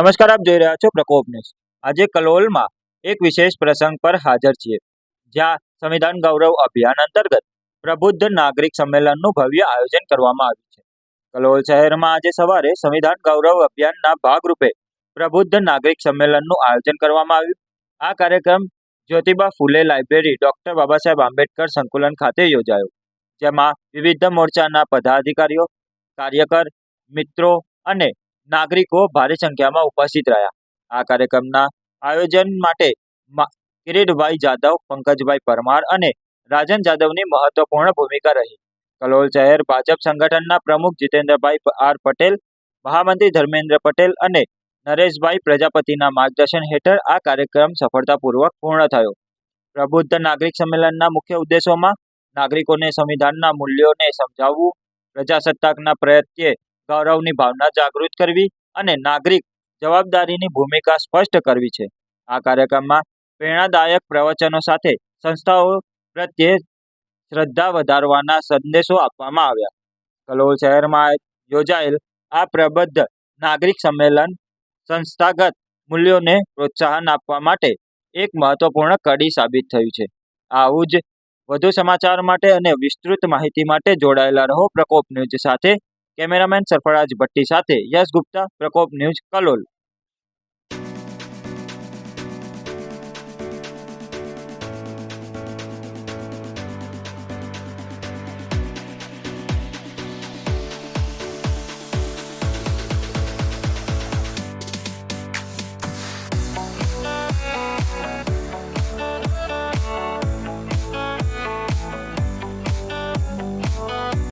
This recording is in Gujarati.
નમસ્કાર, આપ જોઈ રહ્યા છો પ્રકોપ ન્યૂઝ. આજે કલોલમાં એક વિશેષ પ્રસંગ પર હાજર છીએ, જ્યાં સંવિધાન ગૌરવ અભિયાન અંતર્ગત પ્રબુદ્ધ નાગરિક સંમેલનનું ભવ્ય આયોજન કરવામાં આવ્યું છે. કલોલ શહેરમાં આજે સવારે સંવિધાન ગૌરવ અભિયાનના ભાગરૂપે પ્રબુદ્ધ નાગરિક સંમેલનનું આયોજન કરવામાં આવ્યું. આ કાર્યક્રમ જ્યોતિબા ફૂલે લાઇબ્રેરી ડોક્ટર બાબા સાહેબ આંબેડકર સંકુલન ખાતે યોજાયો, જેમાં વિવિધ મોરચાના પદાધિકારીઓ, કાર્યકર, મિત્રો અને નાગરિકો ભારે સંખ્યામાં ઉપસ્થિત રહ્યા. આ કાર્યક્રમના આયોજન માટે કિરીટભાઈ જાદવ, પંકજભાઈ પરમાર અને રાજન જાદવની મહત્વપૂર્ણ ભૂમિકા રહી. કલોલ શહેર ભાજપ સંગઠનના પ્રમુખ જીતેન્દ્રભાઈ આર પટેલ, મહામંત્રી ધર્મેન્દ્ર પટેલ અને નરેશભાઈ પ્રજાપતિના માર્ગદર્શન હેઠળ આ કાર્યક્રમ સફળતાપૂર્વક પૂર્ણ થયો. પ્રબુદ્ધ નાગરિક સંમેલનના મુખ્ય ઉદ્દેશોમાં નાગરિકોને સંવિધાનના મૂલ્યોને સમજાવવું, પ્રજાસત્તાકના પ્રત્યે ગૌરવની ભાવના જાગૃત કરવી અને નાગરિક જવાબદારીની ભૂમિકા સ્પષ્ટ કરવી છે. આ કાર્યક્રમમાં પ્રેરણાદાયક પ્રવચનો સાથે સંસ્થાઓ પ્રત્યે શ્રદ્ધા વધારવાના સંદેશો આપવામાં આવ્યા. કલોલ શહેરમાં યોજાયેલ આ પ્રબદ્ધ નાગરિક સંમેલન સંસ્થાગત મૂલ્યોને પ્રોત્સાહન આપવા માટે એક મહત્વપૂર્ણ કડી સાબિત થયું છે. આવું જ વધુ સમાચાર માટે અને વિસ્તૃત માહિતી માટે જોડાયેલા રહો પ્રકોપ ન્યૂઝ સાથે કેમેરામેન સરફરાજ ભટ્ટી સાથે યશ ગુપ્તા પ્રકોપ ન્યૂઝ કલોલ.